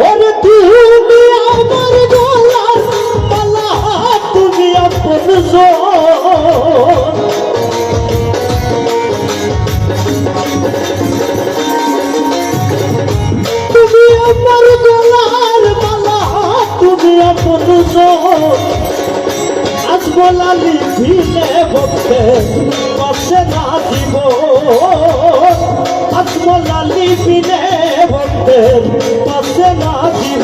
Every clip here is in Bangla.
ওরে তুমি আমার গলার মালা, তুমি আপন তুমি আমার গলার আজ বলালি ভিনে ভক্তে পাশে না দিব পাশে না দিব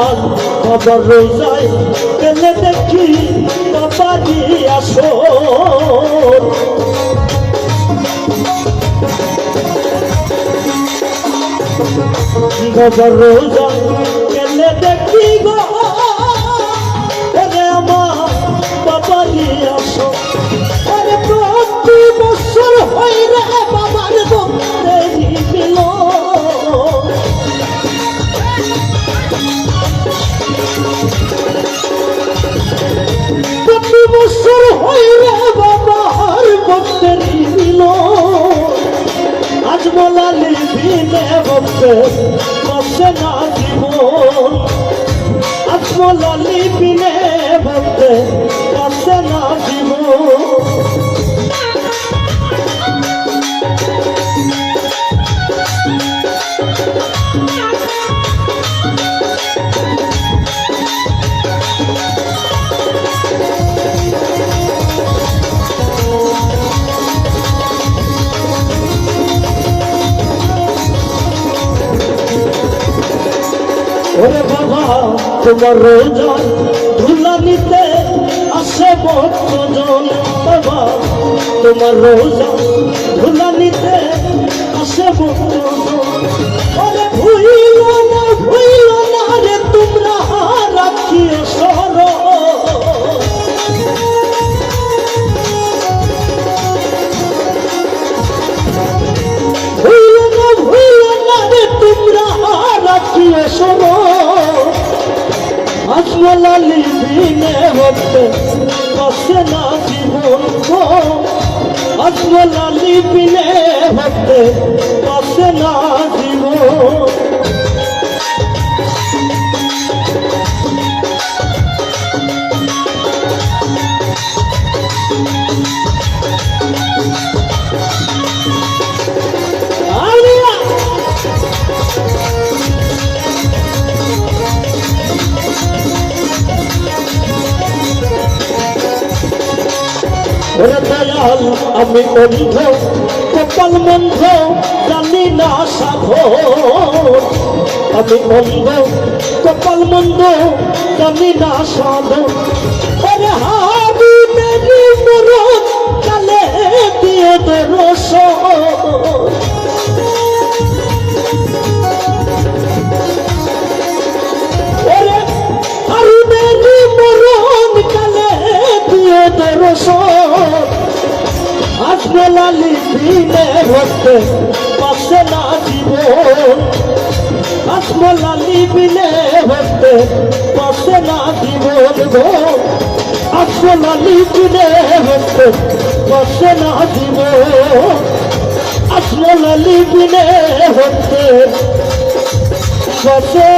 ওরে কবর রোজায় গেলে দেখি বাবারি আসো কবর রোজায় প্রতি বছর হয় রে বাবার ভক্তের দিল। আজ বলালি দিনে ভক্তে বসে না জীবন। আজ বলালি দিনে ভক্তে ওরে বাবা, তোমার রোজন ধুলা নিতে আসে ভক্তজন। বাবা, তোমার রোজন ধুলা নিতে আসে ভক্তজন। ওরে ভুইল আসমালালি দিনে হতে কষে না জীবন গো আসমালালি দিনে হতে কষে না জীবন। ওরে দয়াল, আমি অন্ধ কপাল মন্ধ জানি না সাধন। আমি অন্ধ কপাল মন্ধ জানি না সাধন। ওরে হাবি মেরি মরণ, কালে দিয়ে দরস ওরে হারুনেরি মরণ কালে দিয়ে দরস আসবে লালি দিনে ভক্তে পাশে না জীবন আসবে লালি বিনে ভক্তে পাশে না জীবন গো। আসবে লালি বিনে ভক্তে পাশে না জীবন আসবে লালি বিনে ভক্তে পাশে